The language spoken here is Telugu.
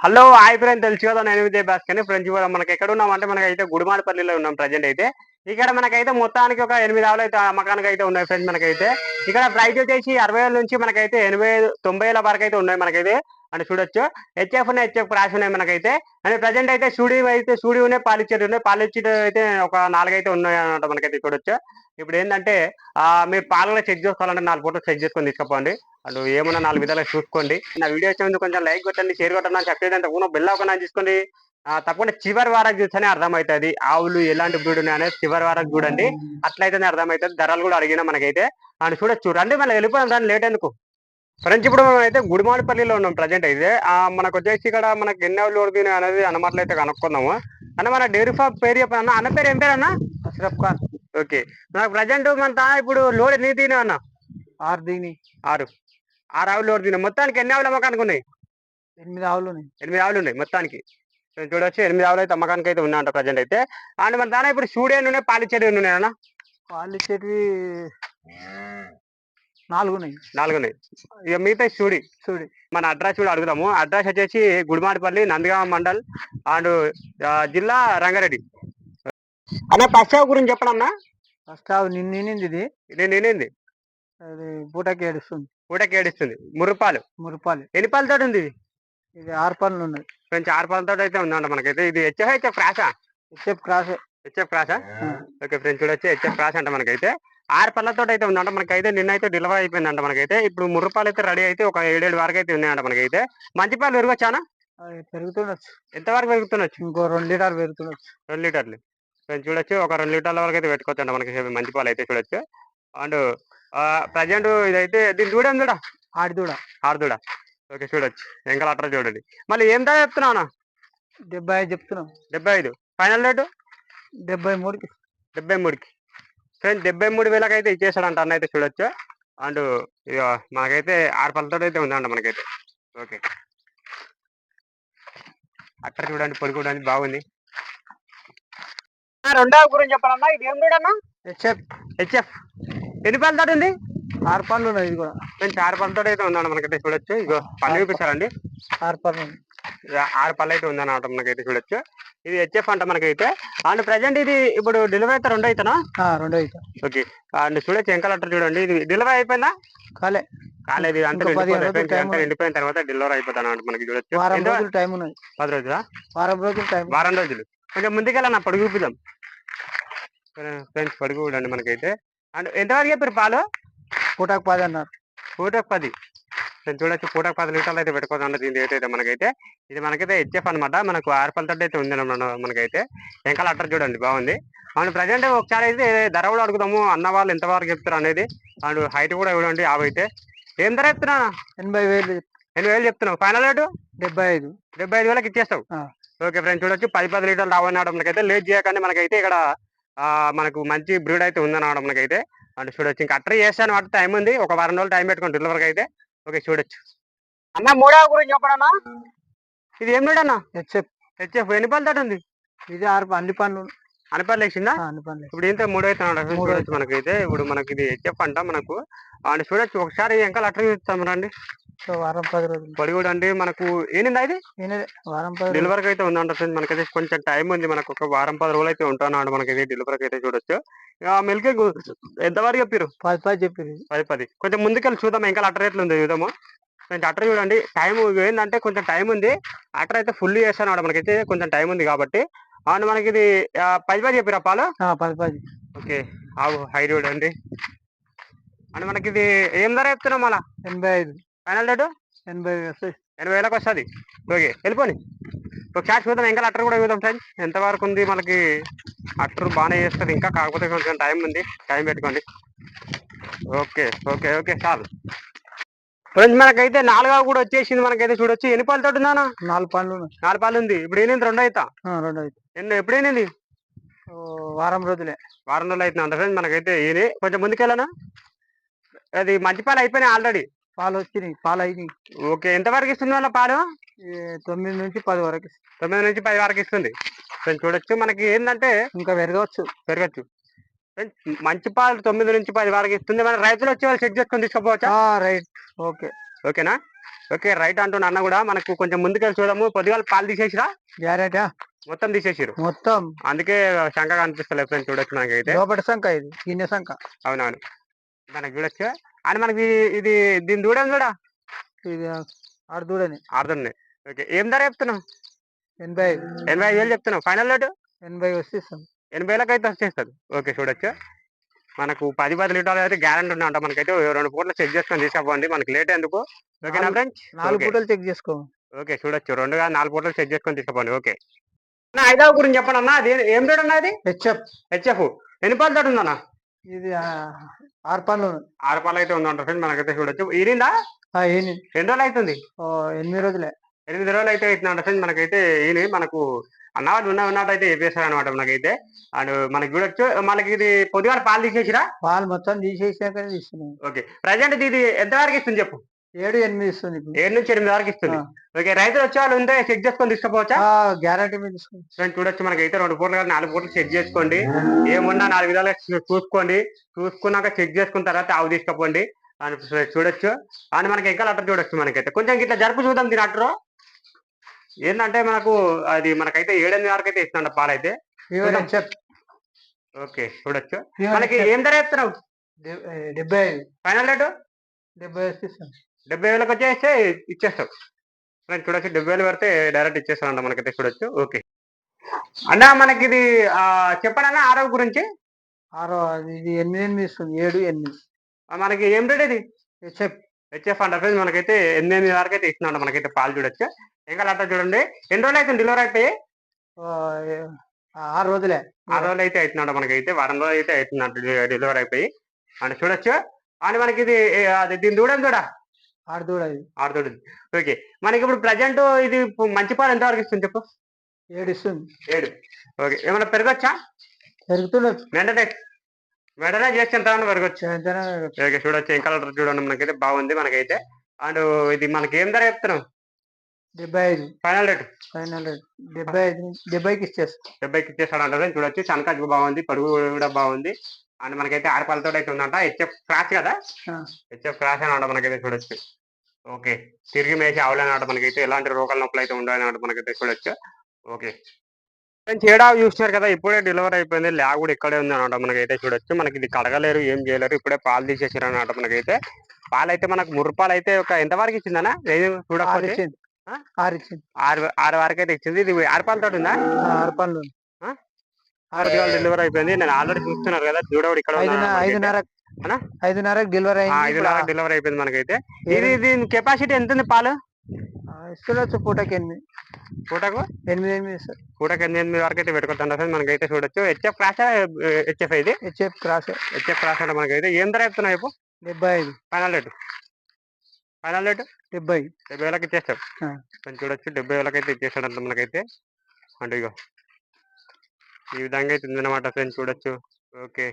హలో హాయ్ ఫ్రెండ్ తెలుసు కదా నేను విజయ్ భాస్కర్ ఫ్రెండ్స్ కూడా మనకి ఎక్కడ ఉన్నాం అంటే మనకైతే గుడిమాడపల్లిలో ఉన్నాం. ప్రజెంట్ అయితే ఇక్కడ మనకైతే మొత్తానికి ఒక ఎనిమిది ఆవులు అయితే అమ్మకానికి అయితే ఉన్నాయి ఫ్రెండ్స్ మనకైతే. ఇక్కడ ప్రైస్ వచ్చేసి అరవై వేల నుంచి మనకైతే ఎనభై తొంభై వేల వరకు అయితే ఉన్నాయి మనకైతే. అని చూడొచ్చు. హెచ్ఎఫ్ ఉన్నాయి హెచ్ఎఫ్ క్రాష్ ఉన్నాయి మనకైతే. అండ్ ప్రజెంట్ అయితే స్టూడియో అయితే స్టూడియో ఉన్నాయి పాలిచ్చేటి ఉన్నాయి. పాలిచ్చేటి అయితే ఒక నాలుగైతే ఉన్నాయి అన్నమాట మనకైతే చూడొచ్చు. ఇప్పుడు ఏంటంటే మీరు పాలలో చెక్ చేసుకోవాలంటే నాలుగు ఫోటోలు చెక్ చేసుకొని తీసుకుపోండి. అటు ఏమన్నా నాలుగు విధాలుగా చూసుకోండి. నా వీడియో వచ్చే ముందు కొంచెం లైక్ కొట్టండి షేర్ కొట్టండి అని చెప్పేది అంటే కూడా బెల్ ఒక తీసుకోండి తప్పకుండా చివరి వారకు చూస్తేనే అర్థమవుతుంది. ఆవులు ఎలాంటి బ్రీడ్ ఉన్నాయి అనేది చివరి వారకు చూడండి. అట్లయితేనే అర్థమవుతుంది. ధరలు కూడా అడిగినా మనకైతే అని చూడొచ్చు. రండి మళ్ళీ వెళ్ళిపోయాం దాన్ని లేట్ ఎందుకు? ఫ్రెండ్స్ ఇప్పుడు మనం అయితే గుడిమాడిపల్లిలో ఉన్నాం ప్రజెంట్ అయితే. ఆ, మనకు వచ్చేసి ఇక్కడ మనకి ఎన్ని ఆవులు ఉడికిన అనేది అన్నమాటలు అయితే కనుక్కుందాము. అన్న మన డైరీ ఫామ్ పేరు చెప్పాను అన్న. పేరు ఏం పేరు అన్న? అష్రఫ్ ఖాన్. ఓకే. నాకు ప్రజెంట్ మన తా ఇప్పుడు లోడ్ ఎన్ని తినా అన్న? ఆరు దిగిని ఆరు. ఆరు ఆవులు లోడ్ తినా మొత్తానికి ఎన్ని ఆవులు అమ్మకానికి ఉన్నాయి? ఎనిమిది ఆవులు ఉన్నాయి. ఎనిమిది ఆవులు ఉన్నాయి మొత్తానికి. చూడొచ్చు. ఎనిమిది ఆవులు అయితే అమ్మకానికి అయితే ఉన్నాయంట ప్రజెంట్ అయితే. అండ్ మన దాని ఇప్పుడు సూడే నూనె పాలిచ్చేది ఉన్నాయి అన్న పాలు ఇచ్చేటివి నాలుగు ఉన్నాయి. నాలుగు ఉన్నాయి. ఇక మిగతా సూడి. చూడు మన అడ్రస్ కూడా అడుగుదాము. అడ్రస్ వచ్చేసి గుడిమాడిపల్లి నందిగామ మండల్ అండ్ జిల్లా రంగారెడ్డి. అన్న ఫస్ట్ గురించి చెప్పనన్నా ఫస్ట్ ఆవు నిన్న నింది ఇది? నేను అది పూటకి ఏడుస్తుంది ఊటకి ఏడిస్తుంది మురుపాలు. మురుపాలు. ఎన్ని పాలతో ఉంది ఇది? ఇది ఆరు పనులు ఉన్నాయి. కొంచెం ఆరు పాలతో అయితే ఉందంట మనకైతే. ఇది HF HF క్రాసా? HF cross. HF క్రాసా? ఓకే ఫ్రెండ్స్ చూడొచ్చు. హెచ్ఎఫ్ క్రాస్ అంట మనకైతే. ఆరు పళ్ళతో అయితే ఉందంట మనకైతే నిన్న అయితే డెలివరీ అయిపోయిందంట మనకైతే. ఇప్పుడు మూడు రూపాయలు అయితే రెడీ అయితే ఒక ఏడేడు వరకు అయితే ఉన్నాయంట మనకైతే. మంచి పాలు పెరగచ్చానా పెరుగుతుండొచ్చు. ఎంత వరకు పెరుగుతుండొచ్చు? ఇంకో రెండు లీటర్ పెరుగుతుండొచ్చు. రెండు లీటర్లు. ఫ్రెండ్స్ చూడొచ్చు. ఒక రెండు లీటర్ల వరకు అయితే పెట్టుకోవచ్చు అంట మనకి మంచి పాలు అయితే చూడొచ్చు. అండ్ ప్రజెంట్ ఇదైతే దీని దూడం చూడ ఆడి దూడ ఆరుదూడ ఓకే చూడొచ్చు. ఎంకల అట్రా చూడండి. మళ్ళీ ఎంత చెప్తున్నావు డెబ్బై ఐదు చెప్తున్నాం. డెబ్బై ఐదు. Final rate? డెబ్బై మూడుకి. డెబ్బై మూడుకి. ఫ్రెండ్స్ డెబ్బై మూడు వేలకు అయితే ఇచ్చేసాడంట అన్న అయితే చూడొచ్చు. అండ్ ఇక మనకైతే ఆరు పళ్ళతో అయితే ఉందంట మనకైతే. ఓకే. అక్కడ చూడండి పొడి చూడండి బాగుంది. ఆ, రెండవ గురించి చెప్పాలన్నా ఇది ఏం చూడన్నా హెచ్ఎఫ్. హెచ్ఎఫ్. ఎన్ని పళ్ళతో ఉంది? ఆరు ఉన్నాయి ఇది కూడా. ఫ్రెండ్స్ ఆరు పళ్ళతో అయితే ఉందంట మనకైతే చూడొచ్చు. ఇగో పళ్ళు చూపిస్తారండి. ఆరు ఆరు పళ్ళు అయితే ఉందన్నమాట మనకైతే చూడొచ్చు. ఇది హెచ్ఎఫ్ అంట మనకైతే. అండ్ ప్రజెంట్ ఇది ఇప్పుడు డెలివరీ అయితే రెండు అవుతానా రెండో అయితే. ఓకే. అండ్ చూడొచ్చు ఎంకలట్టర్ చూడండి. ఇది డెలివరీ అయిపోయిందా? కాలే. కాలేదు అంటే అంటే ఎండిపోయిన తర్వాత డెలివరీ అయిపోతాను అన్నమాట మనకి చూడొచ్చు. వారం రోజులు టైం ఉన్నది. పది రోజులా? వారం రోజులు టైం వారం రోజులు. కొంచెం ముందుకెళ్ళా పడుగు చూపిద్దాం ఫ్రెండ్స్ పడుగు చూడండి మనకైతే. అండ్ ఎంతవరకు చెప్పారు పాలు? పూటకు పది అన్నారు. పూటకు పది. నేను చూడొచ్చు పూటకు పది లీటర్లు అయితే అన్నది దీని అయితే మనకైతే ఇది మనకైతే హెచ్ఎఫ్ అనమాట మనకు ఆరు పళ్ళతో అయితే ఉంది మనకైతే. వెంకల అట్టర్ చూడండి బాగుంది. అండ్ ప్రజెంట్ ఒకసారి అయితే ధర కూడా అడుగుదాము అన్న వాళ్ళు ఎంత వరకు చెప్తారు అనేది. అండ్ హైట్ కూడా ఇవ్వండి యాభై అయితే. ఏం ధర చెప్తున్నా? ఎనభై వేలు ఎనిమిది వేలు చెప్తున్నావు. ఫైనల్ రేటు డెబ్బై ఐదు. డెబ్బై ఐదు వేలకు ఇచ్చేస్తావు. ఓకే ఫ్రెండ్స్ చూడొచ్చు. పది పది లీటర్లు రావన్నాడు మనకైతే. లేట్ చేయకండి మనకైతే ఇక్కడ ఆ, మనకు మంచి బ్రీడ్ అయితే ఉందన్నమాట మనకైతే. అంటే చూడొచ్చు. ఇంకా అట్రా చేస్తాను వాటి టైం ఉంది. ఒక వారం రోజులు టైం పెట్టుకోండి డెలివరీకి అయితే. ఓకే చూడొచ్చు. అన్న మూడవ గురించి చెప్పడన్నా ఇది ఏం బ్రీడ్ అన్న హెచ్ఎఫ్. హెచ్ఎఫ్ ఎన్ని పళ్ళు తోటి ఉంది? ఇది ఆరు అన్ని పనులు. వేసిందా అన్ని పనులు ఇప్పుడు ఇంత మూడు అయితే మూడు చూడొచ్చు మనకైతే. ఇప్పుడు మనకి ఇది హెచ్ఎఫ్ అంట మనకు. అండ్ చూడొచ్చు. ఒకసారి ఇంకా అట్రా చూస్తాం రండి. వారం పది రోజులు. పొడి కూడా అండి మనకు ఇది? ఈయనదే వారం పది రోజులు. డెలివరీకి అయితే ఉందంట మనకైతే కొంచెం టైం ఉంది. మనకు ఒక వారం పది రోజులు అయితే ఉంటున్నాడు మనకైతే డెలివరీకి అయితే చూడొచ్చు. మిల్క్ ఎంతవరకు చెప్పారు పది పది చెప్పింది పది పది. కొంచెం ముందుకెళ్ళి చూద్దాం. ఇంకా అట్టర్ రేట్లు ఉంది చూద్దాము. కొంచెం అట్టర్ చూడండి. టైం ఏంటంటే కొంచెం టైం ఉంది. అట్టర్ అయితే ఫుల్ చేస్తాను మనకైతే కొంచెం టైం ఉంది కాబట్టి. అవును మనకి ఇది పది పది చెప్పిరా పాలు? పది పది. ఓకే. ఆవు హై చూడండి. అండ్ మనకి ఇది ఏం ధర చెప్తున్నాం మళ్ళా? ఎనభై ఐదు. Final rate? ఎనభై ఎనభై వేలకు వస్తుంది. ఓకే వెళ్ళిపోని ఒకసారి చూద్దాం ఇంకా అట్టర్ కూడా చూద్దాం ఫ్రెండ్స్. ఎంతవరకు ఉంది మనకి? అట్టర్ బాగానే చేస్తుంది ఇంకా కాకపోతే కొంచెం టైం ఉంది. టైం పెట్టుకోండి. ఓకే ఓకే ఓకే చాలు. ఫ్రెండ్స్ మనకైతే నాలుగవ కూడా వచ్చేసింది మనకైతే చూడొచ్చు. ఎన్ని పాలు తోటి ఉందా నాలుగు ఉన్నాయి. నాలుగు పాలు ఉంది. ఇప్పుడు ఏంది రెండు అవుతా రెండు అయితే ఎన్ని ఎప్పుడు ఏంది ఓ, వారం రోజులే. వారం రోజులు అవుతుంది ఫ్రెండ్స్ మనకైతే ఇది కొంచెం ముందుకెళ్ళనా? అది మంచి పాలు అయిపోయినాయి ఆల్రెడీ. పాలు వచ్చినాయి పాలు అయినాయి ఓకే ఎంతవరకు ఇస్తుంది వాళ్ళ పాలు? తొమ్మిది నుంచి పది వరకు తొమ్మిది నుంచి పది వరకు ఇస్తుంది. ఫ్రెండ్స్ చూడొచ్చు మనకి ఏంటంటే ఇంకా పెరగవచ్చు పెరగచ్చు. మంచి పాలు తొమ్మిది నుంచి పది వరకు ఇస్తుంది. మన రైతులు వచ్చి వాళ్ళు చెక్ చేసుకొని తీసుకోపోవచ్చా? రైట్. ఓకే. ఓకేనా? ఓకే రైట్ అంటున్నా అన్న కూడా మనకు కొంచెం ముందుకెళ్ళి చూడము. పొద్దుగాల పాలు తీసేసిరా? గ్యారెంటా? మొత్తం తీసేసిరు. మొత్తం. అందుకే శంక కనిపిస్తలేదు ఫ్రెండ్స్ చూడొచ్చు మనకైతే. లోపటి సంఖ ఇది గిన్నె సంఖ అవునవును. మనకి చూడొచ్చు? అండ్ మనకి ఇది దీని దూడం కూడా ఇది ఆడు దూడని. అర్థం ఓకే ఏం ధర చెప్తున్నావు? ఎనభై ఎనభై ఐదు వేలు చెప్తున్నావు. Final rate? ఎనభై ఇస్తాం ఎనభై వేలకు అయితే వచ్చేస్తుంది. ఓకే చూడొచ్చు. మనకు పది పది లీటర్లు అయితే గ్యారంటీ ఉన్నాయంట మనకైతే రెండు పూటలు చెక్ చేసుకొని తీసుకపోండి మనకి లేట్ ఎందుకు? ఓకేనా నాలుగు- ఫ్రెండ్స్ నాలుగు. పూటలు చెక్ చేసుకో. ఓకే చూడొచ్చు. రెండుగా నాలుగు పూటలు చెక్ చేసుకొని తీసుకపోండి ఓకే. ఐదవ గురించి చెప్పండి అన్న. అది ఏం రేట్ అన్న అది? హెచ్ఎఫ్. హెచ్ఎఫ్. ఎన్ని పాలు తోడు ఉందన్న? ఇది ఆ, ఆరు పనులు ఆరు పాలు అయితే ఉందంట ఫ్రెండ్ మనకైతే చూడొచ్చు. ఏని ఎన్ని రోజులు అవుతుంది? ఎనిమిది రోజులే. ఎనిమిది రోజులు అయితే అవుతుందంట ఫ్రెండ్ మనకైతే ఈయన మనకు అన్నవాళ్ళు ఉన్న ఉన్నట్టు అయితే చెప్పేస్తారు అనమాట మనకైతే. అండ్ మనకి చూడొచ్చు మనకి ఇది పొద్దుగాల పాలు తీసేసిరా? పాలు మొత్తం తీసేసాక ఓకే. ప్రజెంట్ ఇది ఎంత వరకు ఇస్తుంది చెప్పు? ఏడు ఎనిమిది ఇస్తుంది. ఏడు నుంచి ఎనిమిది వరకు ఇస్తుంది. ఓకే రైతులు వచ్చే వాళ్ళు ఉంటే చెక్ చేసుకొని తీసుకుపోవచ్చా? ఆ, గ్యారెంటీ మీద ఫ్రెండ్ చూడొచ్చు మనకైతే రెండు పూటలు కాదు నాలుగు పూటలు చెక్ చేసుకోండి. ఏమున్నా నాలుగు విధాలుగా చూసుకోండి. చూసుకున్నాక చెక్ చేసుకున్న తర్వాత ఆవు తీసుకుపోండి. అని చూడొచ్చు. అని మనకి ఇంకా అట్ట చూడొచ్చు మనకైతే. కొంచెం ఇట్లా జరుపు చూద్దాం దీని అట్టరు ఏంటంటే మనకు అది మనకైతే ఏడెనిమిది వరకు అయితే ఇస్తుండ పాలైతే. ఓకే చూడొచ్చు. మనకి ఏం ధర చెప్తున్నావు? డెబ్బై ఫైనల్ రేటు? డెబ్బై డెబ్బై వేలకు వచ్చేస్తే ఇచ్చేస్తాం. ఫ్రెండ్ చూడొచ్చు డెబ్బై వేలు పడితే డైరెక్ట్ ఇచ్చేస్తాం అంట మనకైతే చూడొచ్చు. ఓకే. అన్న మనకి ఇది ఆ, చెప్పండి అన్న ఆరోగ్య గురించి? ఆరో ఇది ఎనిమిది ఎనిమిది ఇస్తుంది ఏడు ఎనిమిది. మనకి ఏం రేట్ ఇది? హెచ్ఎఫ్. హెచ్ఎఫ్ అంట ఫ్రెండ్స్ మనకైతే ఎనిమిది ఎనిమిది వరకు అయితే ఇస్తున్నాం మనకైతే పాలు చూడొచ్చు. ఇంకా అట్లా చూడండి. ఎన్ని రోజులు అయితే డెలివరీ అయిపోయి? ఆరు రోజులే. ఆరు రోజులు అయితే అవుతున్నాడు మనకైతే వారం రోజులు అయితే అవుతుందంట డెలివరీ అయిపోయి. అని చూడొచ్చు. అని మనకి ఇది అది దీని దూడం కూడా ఆరు దూడ ఇది ఆరు దూడది ఓకే. మనకి ఇప్పుడు ప్రజెంట్ ఇది మంచి పాలు ఎంత వరకు ఇస్తుంది చెప్పు? ఏడు ఇస్తుంది ఏడు. ఓకే. ఏమైనా పెరగచ్చా? పెరుగుతుండొచ్చు వెంటనే వెంటనే చేస్తే ఎంత పెరగచ్చు. ఓకే. చూడొచ్చు. ఇంకా కలర్ చూడండి మనకైతే. బాగుంది మనకైతే. అండ్ ఇది మనకి ఏం ధర చెప్తున్నాం డెబ్బై ఐదు ఫైనల్ రేట్? Final rate. డెబ్బై ఐదు డెబ్బైకి ఇచ్చేస్తాం. డెబ్బైకి ఇచ్చేస్తాడు అంటే చూడొచ్చు. చనకాజు బాగుంది. పడుగు కూడా బాగుంది. అండ్ మనకైతే ఆరు పళ్ళతో అయితే ఉందంట హెచ్ఎఫ్ క్రాస్ కదా. హెచ్ఎఫ్ క్రాస్ అని అంట మనకైతే చూడొచ్చు. ఓకే. తిరిగి మేసి ఆవులన్నమాట మనకైతే. ఎలాంటి రోగాల నొప్పులు అయితే ఉండవన్నమాట మనకైతే చూడొచ్చు. ఓకే. ఏడా చూస్తున్నారు కదా? ఇప్పుడే డెలివరీ అయిపోయింది. ల్యాగ్ కూడా ఇక్కడే ఉంది అనమాట మనకైతే చూడొచ్చు. మనకి ఇది కడగలేరు ఏం చేయలేరు. ఇప్పుడే పాలు తీసేసారు అనమాట మనకైతే. పాలు అయితే మనకు ముర్రు పాలు అయితే ఒక ఎంత వరకు ఇచ్చిందనా లేదు ఆరు చూడకపోతే? ఆరు వరకు అయితే ఇచ్చింది. ఇది ఆరు పాలతో ఉందా ఆరు పనులు ఆరు డెలివరీ అయిపోయింది. నేను ఆల్రెడీ చూస్తున్నారు కదా దూడవుడు ఇక్కడ ఐదున్నర. ఐదున్నర డెలివరీ అయింది ఐదున్నర డెలివరీ అయిపోయింది మనకైతే. ఇది దీని కెపాసిటీ ఎంత ఉంది పాలు? ఆ, ఇస్తుండొచ్చు పూటకి ఎనిమిది. పూటకు? ఎనిమిది ఎనిమిది ఇస్తారు పూటకు ఎనిమిది ఎనిమిది వరకు అయితే పెట్టుకోవచ్చు మనకైతే చూడొచ్చు. హెచ్ఎఫ్ క్రాస్ హెచ్ఎఫ్ ఇది? హెచ్ఎఫ్ క్రాస్ హెచ్ఎఫ్ క్రాస్ అంటే మనకైతే ఏం ధర చెప్తున్నావు ఇప్పుడు డెబ్బై ఐదు. ఫైనల్ రేటు ఫైనల్ రేటు డెబ్బై డెబ్బై వేలకి ఇచ్చేస్తాం చూడొచ్చు. డెబ్బై వేలకి అయితే ఇచ్చేస్తాడు అంత మనకైతే. అంటే ఇగో. ఈ విధంగా అయితే ఉందన్నమాట ఫ్రెండ్స్ చూడొచ్చు. ఓకే.